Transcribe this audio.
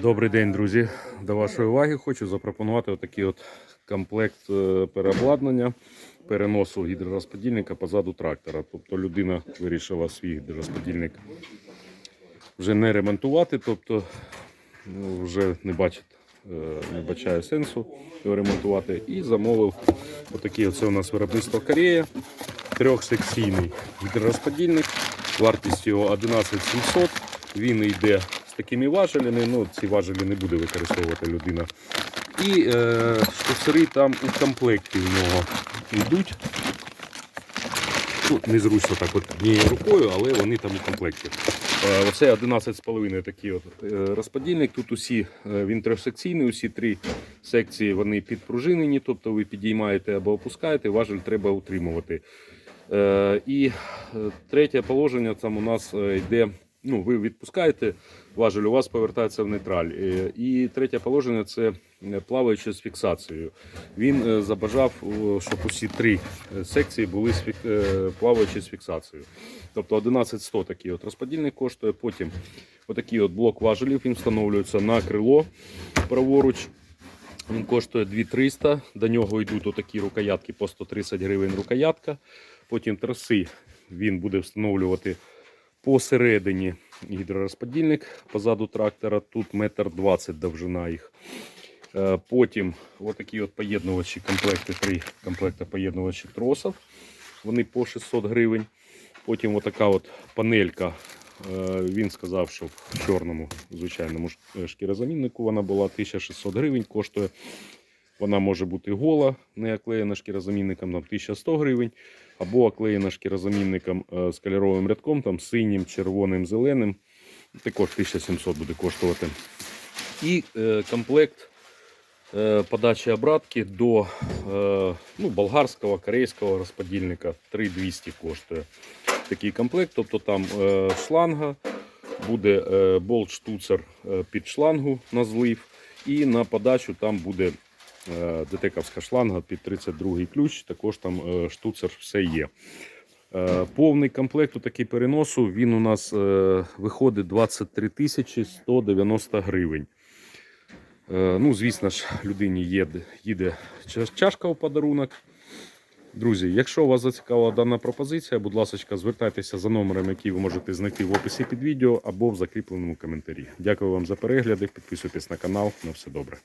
Добрий день, друзі. До вашої уваги хочу запропонувати отакий от комплект е, переобладнання переносу гідророзподільника позаду трактора. Тобто людина вирішила свій гідророзподільник вже не ремонтувати, тобто ну, вже не бачить, е, не бачає сенсу його ремонтувати. І замовив отакий оце у нас виробництво Корея. Трьохсекційний гідророзподільник. Вартість його 11700. Він йде такими важелями. Ну, ці важелі не буде використовувати людина. І е, штуцери там у комплекті в нього йдуть. Ну, незручно так от однією рукою, але вони там у комплекті. Е, Оце 11,5 такий от е, розподільник. Тут усі е, він трьохсекційний, усі три секції вони підпружинені, тобто ви підіймаєте або опускаєте, важель треба утримувати. І третє положення там у нас йде. Ну, ви відпускаєте важель, у вас повертається в нейтраль. Е, І третє положення це е, плаваючи з фіксацією. Він е, забажав, щоб усі три секції були плаваючи з фіксацією. Тобто 11100 такий от розподільник коштує. Потім отакий от блок важелів він встановлюється на крило праворуч. Він коштує 2300. До нього йдуть отакі рукоятки по 130 гривень рукоятка. Потім траси він буде встановлювати посередині гідророзподільник позаду трактора. Тут метр 20 довжина їх. Е, Потім отакі от поєднувачі комплекти, три комплекти поєднувачів тросів. Вони по 600 гривень. Потім отака от панелька. Е, Він сказав, що в чорному звичайному е, шкірозаміннику вона була 1600 гривень. Коштує. Вона може бути гола, не оклеєна шкірозамінником, там 1100 гривень, або оклеєна шкірозамінником е, з кольоровим рядком, там синім, червоним, зеленим. Також 1700 буде коштувати. І е, комплект е, подачі обратки до е, ну, болгарського, корейського розподільника 3200 коштує такий комплект. Тобто там е, шланга, буде е, болт-штуцер е, під шлангу на злив, і на подачу там буде детековська шланга під 32 ключ. Також там е, штуцер все є. Е, Повний комплект у такий переносу він у нас е, виходить 23 тисячі 190 гривень. Е, Ну, звісно ж, людині їде, їде чашка у подарунок. Друзі, якщо вас зацікавила дана пропозиція, будь ласка, звертайтеся за номером, який ви можете знайти в описі під відео або в закріпленому коментарі. Дякую вам за перегляди. Підписуйтесь на канал. На все добре.